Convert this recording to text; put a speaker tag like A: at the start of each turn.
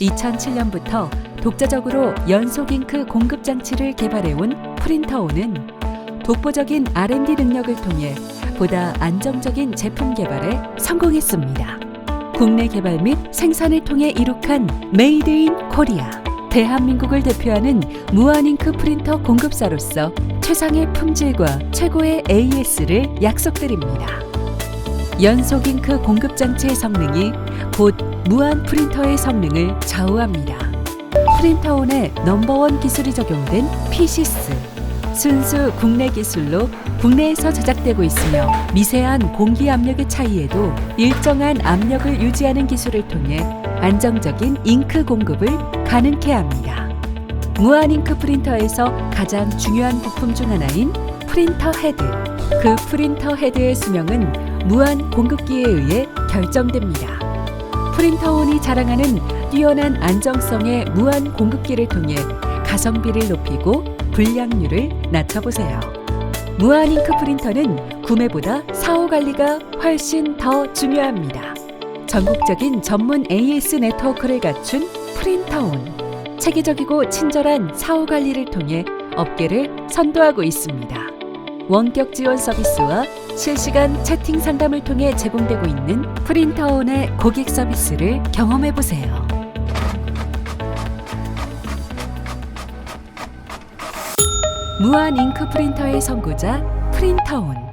A: 2007년부터 독자적으로 연속 잉크 공급 장치를 개발해온 프린터온은 독보적인 R&D 능력을 통해 보다 안정적인 제품 개발에 성공했습니다. 국내 개발 및 생산을 통해 이룩한 메이드 인 코리아. 대한민국을 대표하는 무한 잉크 프린터 공급사로서 최상의 품질과 최고의 AS를 약속드립니다. 연속 잉크 공급 장치의 성능이 곧 무한 프린터의 성능을 좌우합니다. 프린터온의 넘버원 기술이 적용된 PC스. 순수 국내 기술로 국내에서 제작되고 있으며 미세한 공기 압력의 차이에도 일정한 압력을 유지하는 기술을 통해 안정적인 잉크 공급을 가능케 합니다. 무한 잉크 프린터에서 가장 중요한 부품 중 하나인 프린터 헤드. 그 프린터 헤드의 수명은 무한 공급기에 의해 결정됩니다. 프린터온이 자랑하는 뛰어난 안정성의 무한 공급기를 통해 가성비를 높이고 불량률을 낮춰보세요. 무한 잉크 프린터는 구매보다 사후 관리가 훨씬 더 중요합니다. 전국적인 전문 AS 네트워크를 갖춘 프린터온. 체계적이고 친절한 사후 관리를 통해 업계를 선도하고 있습니다. 원격 지원 서비스와 실시간 채팅 상담을 통해 제공되고 있는 프린터온의 고객 서비스를 경험해 보세요. 무한 잉크 프린터의 선구자 프린터온.